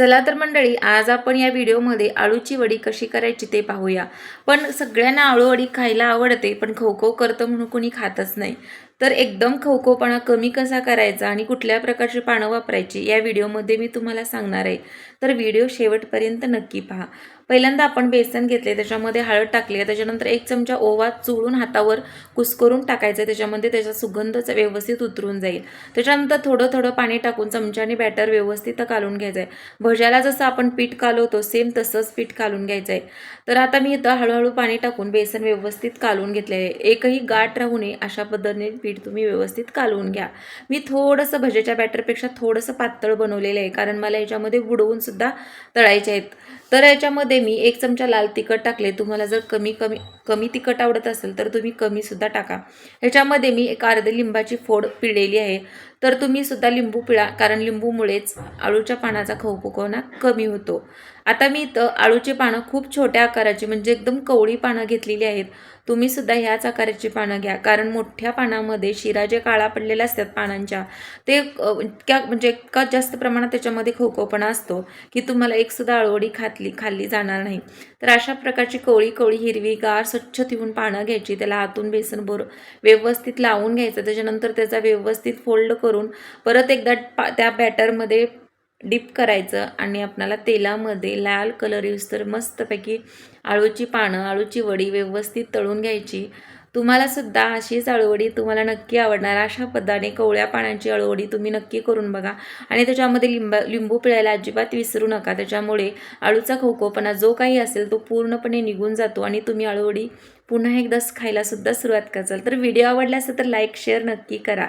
चला तर मंडळी आज आपण या व्हिडिओमध्ये आळूची वडी कशी करायची ते पाहूया. पण सगळ्यांना आळू वडी खायला आवडते पण खवखव करतं म्हणून कोणी खातच नाही. तर एकदम खवखवपणा कमी कसा करायचा आणि कुठल्या प्रकारची पानं वापरायची या व्हिडिओमध्ये मी तुम्हाला सांगणार आहे. तर व्हिडिओ शेवटपर्यंत नक्की पहा. पहिल्यांदा आपण बेसन घेतले त्याच्यामध्ये हळद टाकली आहे त्याच्यानंतर एक चमचा ओवा चुळून हातावर कुस्करून टाकायचं त्याच्यामध्ये त्याचा सुगंध व्यवस्थित उतरून जाईल. त्याच्यानंतर थोडं थोडं पाणी टाकून चमच्याने बॅटर व्यवस्थित कालून घ्यायचं आहे भज्याला जसं आपण पीठ कालवतो सेम तसंच पीठ कालून घ्यायचं आहे तर आता मी इथं हळूहळू पाणी टाकून बेसन व्यवस्थित कालून घेतले आहे एकही गाठ राहू नये अशा पद्धतीने पीठ तुम्ही व्यवस्थित कालवून घ्या. मी थोडंसं भजेच्या बॅटरपेक्षा थोडंसं पातळ बनवलेलं आहे कारण मला याच्यामध्ये बुडवून सुद्धा तळायचे आहेत. तर याच्यामध्ये मी एक चमचा लाल तिखट टाकले. तुम्हाला जर कमी कमी कमी तिखट आवडत असेल तर तुम्ही कमीसुद्धा टाका. ह्याच्यामध्ये मी एक अर्ध लिंबाची फोड पिळलेली आहे. तर तुम्ही सुद्धा लिंबू पिळा कारण लिंबूमुळेच आळूच्या पानाचा खवखवणा कमी होतो. आता मी इथं आळूची पानं खूप छोट्या आकाराची म्हणजे एकदम कवळी पानं घेतलेली आहेत. तुम्ही सुद्धा ह्याच आकाराची पानं घ्या कारण मोठ्या पानामध्ये शिरा जे काळा पडलेल्या असतात पानांच्या ते इतक्या म्हणजे इतका जास्त प्रमाणात त्याच्यामध्ये खवखवपणा असतो की तुम्हाला एकसुद्धा आळवडी खातली खाल्ली जाणार नाही. तर अशा प्रकारची कोळी कोळी हिरवी गार स्वच्छ ठेवून पानं घ्यायची. त्याला आतून बेसन बरो व्यवस्थित लावून घ्यायचं. त्याच्यानंतर त्याचा व्यवस्थित फोल्ड करून परत एकदा पा त्या बॅटरमध्ये डिप करायचं आणि आपणाला तेलामध्ये लाल कलर यूज तर मस्तपैकी आळूची पानं आळूची वडी व्यवस्थित तळून घ्यायची. तुम्हाला सुद्धा अशीच अळवडी तुम्हाला नक्की आवडणार. अशा पद्धाने कवळ्या पाण्याची अळवडी तुम्ही नक्की करून बघा. आणि त्याच्यामध्ये लिंबा लिंबू पिळायला अजिबात विसरू नका. त्याच्यामुळे अळूचा खोकोपणा जो काही असेल तो पूर्णपणे निघून जातो आणि तुम्ही अळवडी पुन्हा एकदाच खायला सुद्धा सुरुवात कराल. तर व्हिडिओ आवडला असेल तर लाईक शेअर नक्की करा.